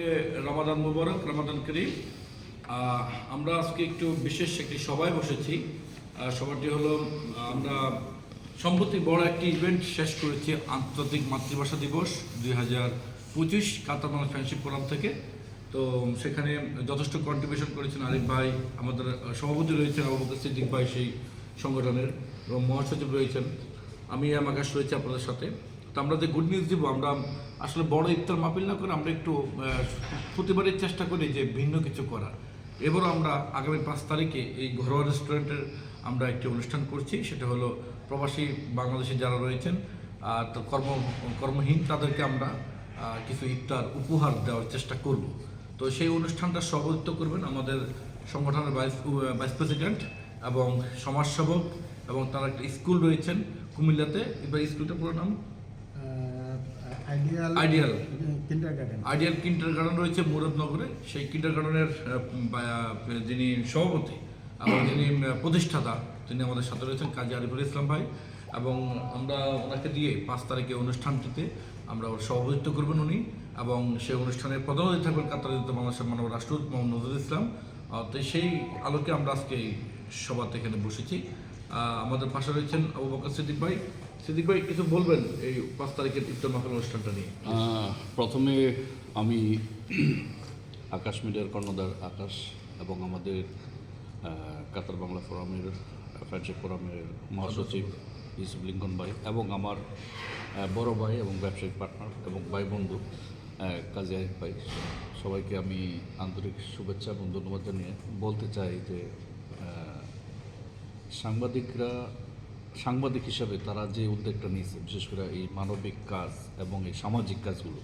সবাইকে রমাদান মুবারক, রমাদান করিম। আমরা আজকে একটু বিশেষ একটি সভায় বসেছি। সভাটি হলো আমরা সম্প্রতি বড় একটি ইভেন্ট শেষ করেছি, আন্তর্জাতিক মাতৃভাষা দিবস দুই হাজার পঁচিশ বাংলা ফ্রেন্ডশিপ ফোরাম থেকে। তো সেখানে যথেষ্ট কন্ট্রিবিউশন করেছেন আরিফ ভাই, আমাদের সভাপতি রয়েছেন, আবু সিদ্দিক ভাই, সেই সংগঠনের, এবং মহাসচিব রয়েছেন। আমি এম আকাশ রয়েছে আপনাদের সাথে। তো আমরা যে গুড নিউজ দিব, আমরা আসলে বড় ইফতার মাপিল না করে আমরা একটু প্রতিবারের চেষ্টা করি যে ভিন্ন কিছু করার। এবারও আমরা আগামী পাঁচ তারিখে এই ঘরোয়া রেস্টুরেন্টের আমরা একটি অনুষ্ঠান করছি, সেটা হলো প্রবাসী বাংলাদেশে যারা রয়েছেন, আর তো কর্ম, কর্মহীন তাদেরকে আমরা কিছু ইফতার উপহার দেওয়ার চেষ্টা করব। তো সেই অনুষ্ঠানটা সভাপতিত্ব করবেন আমাদের সংগঠনের ভাইস ভাইস প্রেসিডেন্ট এবং সমাজসেবক এবং তার একটা স্কুল রয়েছেন কুমিল্লাতে। এবার স্কুলটা পুরো নাম আইডিয়াল আইডিয়াল কিন্ডার গার্ডেন রয়েছে মুরাদনগরে। সেই কিন্টার গার্ডেনের যিনি সভাপতি এবং যিনি প্রতিষ্ঠাতা তিনি আমাদের সাথে রয়েছেন কাজী আরিফুল ইসলাম ভাই। এবং আমরা ওনাকে দিয়ে পাঁচ তারিখে অনুষ্ঠানটিতে আমরা ওর সভাপতিত্ব করবেন উনি। এবং সেই অনুষ্ঠানে প্রধান অতিথি থাকবেন কাতারিত বাংলাদেশের মানব রাষ্ট্রদূত মোহাম্মদ নজরুল ইসলাম। তো সেই আলোকে আমরা আজকে সভাতে এখানে বসেছি। আমাদের পাশে রয়েছেন আবু বকর সিদ্দিক ভাই সিদ্দিক ভাই, কিছু বলবেন এই পাঁচ তারিখের ইফতার মাখাল অনুষ্ঠানটা নিয়ে? প্রথমে আমি আকাশ মিডিয়ার কর্ণধার আকাশ এবং আমাদের কাতার বাংলা ফোরামের ফ্রেন্ডশিপ ফোরামের মহাসচিব ইউসুফ লিঙ্কন ভাই এবং আমার বড় ভাই এবং ব্যবসায়িক পার্টনার এবং ভাই বন্ধু কাজী আরিফ ভাই। সবাইকে আমি আন্তরিক শুভেচ্ছা এবং ধন্যবাদ জানিয়ে বলতে চাই যে সাংবাদিকরা সাংবাদিক হিসাবে তারা যে উদ্যোগটা নিয়েছে বিশেষ করে এই মানবিক কাজ এবং এই সামাজিক কাজগুলো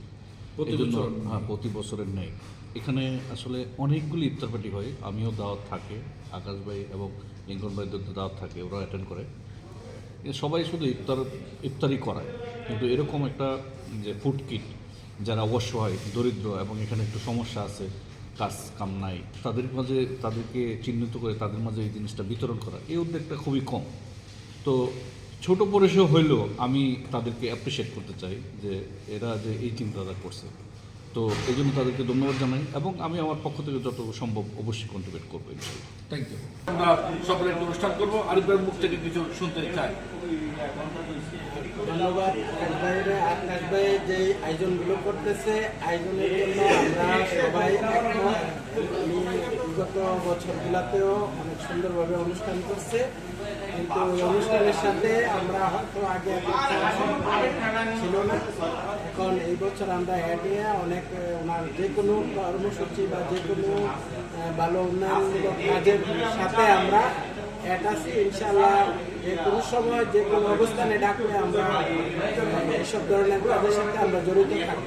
হ্যাঁ প্রতি বছরের নেই এখানে আসলে অনেকগুলি ইফতার পার্টি হয়। আমিও দাওয়াত থাকে আকাশ ভাই এবং লিঙ্কন ভাইদের তো দাওয়াত থাকে ওরা অ্যাটেন্ড করে। সবাই শুধু ইফতার ইফতারই করায়। কিন্তু এরকম একটা যে ফুড কিট যারা অসহায় দরিদ্র এবং এখানে একটু সমস্যা আছে কাজ কাম নাই তাদের মাঝে তাদেরকে চিহ্নিত করে তাদের মাঝে এই জিনিসটা বিতরণ করা এই উদ্যোগটা খুবই কম। তো ছোট পরিসর হইলেও আমি তাদেরকে অ্যাপ্রিসিয়েট করতে চাই যে এরা যে এই চিন্তাটা করছে। তো এই জন্য তাদেরকে ধন্যবাদ জানাই এবং আমি আমার পক্ষ থেকে যত সম্ভব অবশ্যই কন্ট্রিবিউট করব ইনশাল্লাহ থ্যাংক ইউ আমরা সকলে একটু অনুষ্ঠান করব। আরেকবার মুখ থেকে কিছু শুনতে চাই। ধন্যবাদ। আকাশ ভাইয়ের আকাশ যে আয়োজনগুলো করতেছে আয়োজনের জন্য আমরা সবাই বিগত বছরগুলোতেও অনেক সুন্দরভাবে অনুষ্ঠান করছে। কিন্তু অনুষ্ঠানের সাথে আমরা হয়তো আগে ছিল না। এই বছর আমরা অ্যাড অনেক ওনার যে কোনো কর্মসূচি বা যে কোনো ভালো উন্নয়নমূলক কাজের সাথে আমরা আছি। ইনশাল্লাহ যে কোনো সময় যে কোনো অবস্থানে ডাকলে আমরা আহ, এইসব ধরনের কাজের সাথে আমরা জড়িত থাকব।